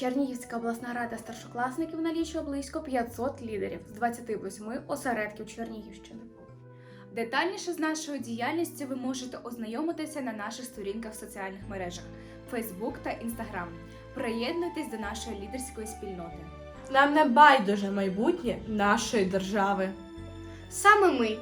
Чернігівська обласна рада старшокласників налічує близько 500 лідерів з 28 осередків Чернігівщини. Детальніше з нашою діяльністю ви можете ознайомитися на наших сторінках в соціальних мережах Facebook та Instagram. Приєднуйтесь до нашої лідерської спільноти. Нам не байдуже майбутнє нашої держави. Саме ми,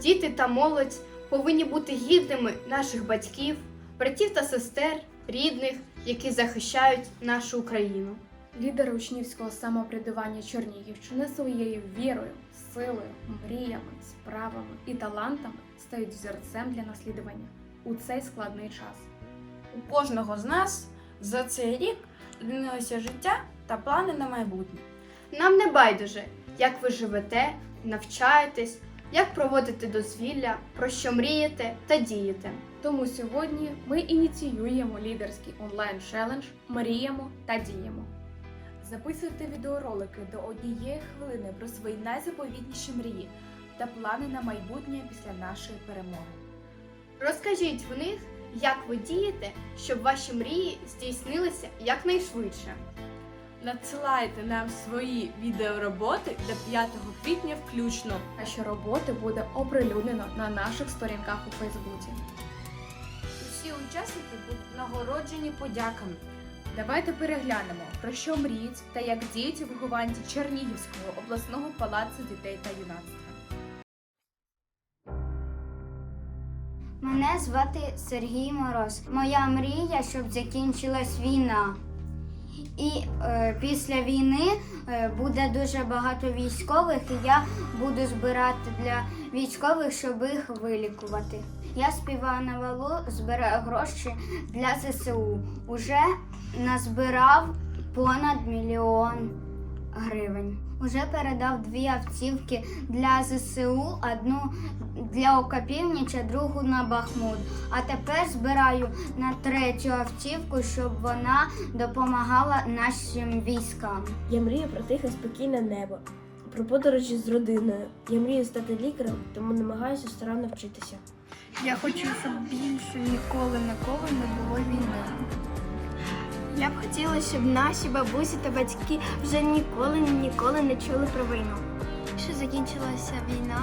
діти та молодь, повинні бути гідними наших батьків, братів та сестер, рідних, які захищають нашу Україну. Лідери учнівського самоврядування Чернігівщини своєю вірою, силою, мріями, справами і талантами стають взірцем для наслідування у цей складний час. У кожного з нас за цей рік змінилося життя та плани на майбутнє. Нам не байдуже, як ви живете, навчаєтесь, як проводите дозвілля, про що мрієте та дієте. Тому сьогодні ми ініціюємо лідерський онлайн-челендж Мріємо та діємо. Записуйте відеоролики до однієї хвилини про свої найзаповітніші мрії та плани на майбутнє після нашої перемоги. Розкажіть в них, як ви дієте, щоб ваші мрії здійснилися якнайшвидше. Надсилайте нам свої відеороботи до 5 квітня включно. Наші роботи буде оприлюднено на наших сторінках у Фейсбуці. Учасники будуть нагороджені подяками. Давайте переглянемо, про що мріють та як діють вихованці Чернігівського обласного палацу дітей та юнацтва. Мене звати Сергій Мороз. Моя мрія, щоб закінчилась війна. І е, після війни е, буде дуже багато військових, і я буду збирати для військових, щоб їх вилікувати. Я співаю на валу, збираю гроші для ЗСУ. Уже назбирав понад мільйон гривень. Уже передав дві автівки для ЗСУ, одну для Окапівніча, другу на Бахмут. А тепер збираю на третю автівку, щоб вона допомагала нашим військам. Я мрію про тихе спокійне небо, про подорожі з родиною. Я мрію стати лікарем, тому намагаюся старанно вчитися. Я хочу, щоб більше ніколи ніколи не було війни. Я б хотіла, щоб наші бабусі та батьки вже ніколи ніколи не чули про війну. Що закінчилася війна,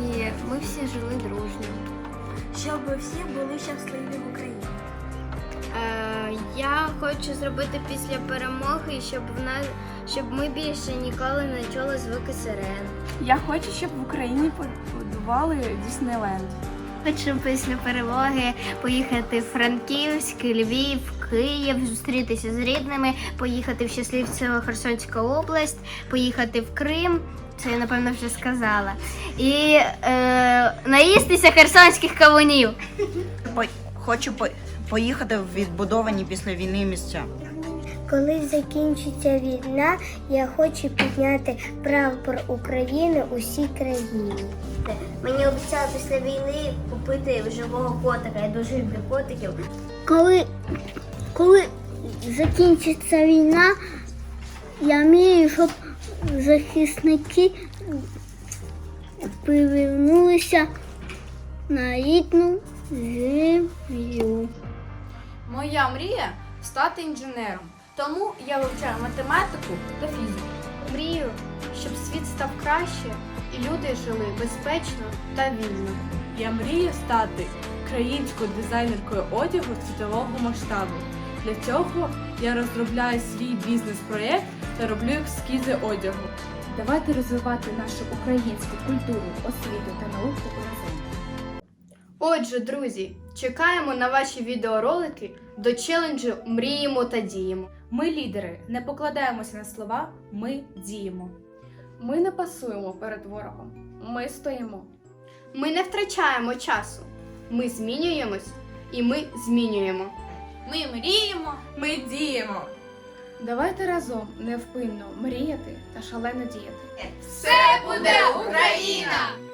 і ми всі жили дружньо. Щоб всі були щасливі в Україні. Е, я хочу зробити після перемоги, щоб в нас щоб ми більше ніколи не чули звуки сирен. Я хочу, щоб в Україні побудували Діснейленд. Хочу після перемоги поїхати в Франківськ, Львів, Київ, зустрітися з рідними, поїхати в Щасливцево Херсонська область, поїхати в Крим. Це я напевно вже сказала. І е, наїстися херсонських кавунів. Хочу поїхати в відбудовані після війни місця. Коли закінчиться війна, я хочу підняти прапор України усій країні. Мені обіцяли після війни купити живого котика. Я дуже люблю котиків. Коли, коли закінчиться війна, я мрію, щоб захисники повернулися на рідну землю. Моя мрія стати інженером. Тому я вивчаю математику та фізику. Мрію, щоб світ став краще і люди жили безпечно та вільно. Я мрію стати українською дизайнеркою одягу світового масштабу. Для цього я розробляю свій бізнес-проєкт та роблю ескізи одягу. Давайте розвивати нашу українську культуру, освіту та науку у разом. Отже, друзі, чекаємо на ваші відеоролики до челенджу Мріємо та діємо. Ми лідери, не покладаємося на слова, ми діємо. Ми не пасуємо перед ворогом. Ми стоїмо. Ми не втрачаємо часу. Ми змінюємось і ми змінюємо. Ми мріємо, ми діємо. Давайте разом невпинно мріяти та шалено діяти. Все буде Україна!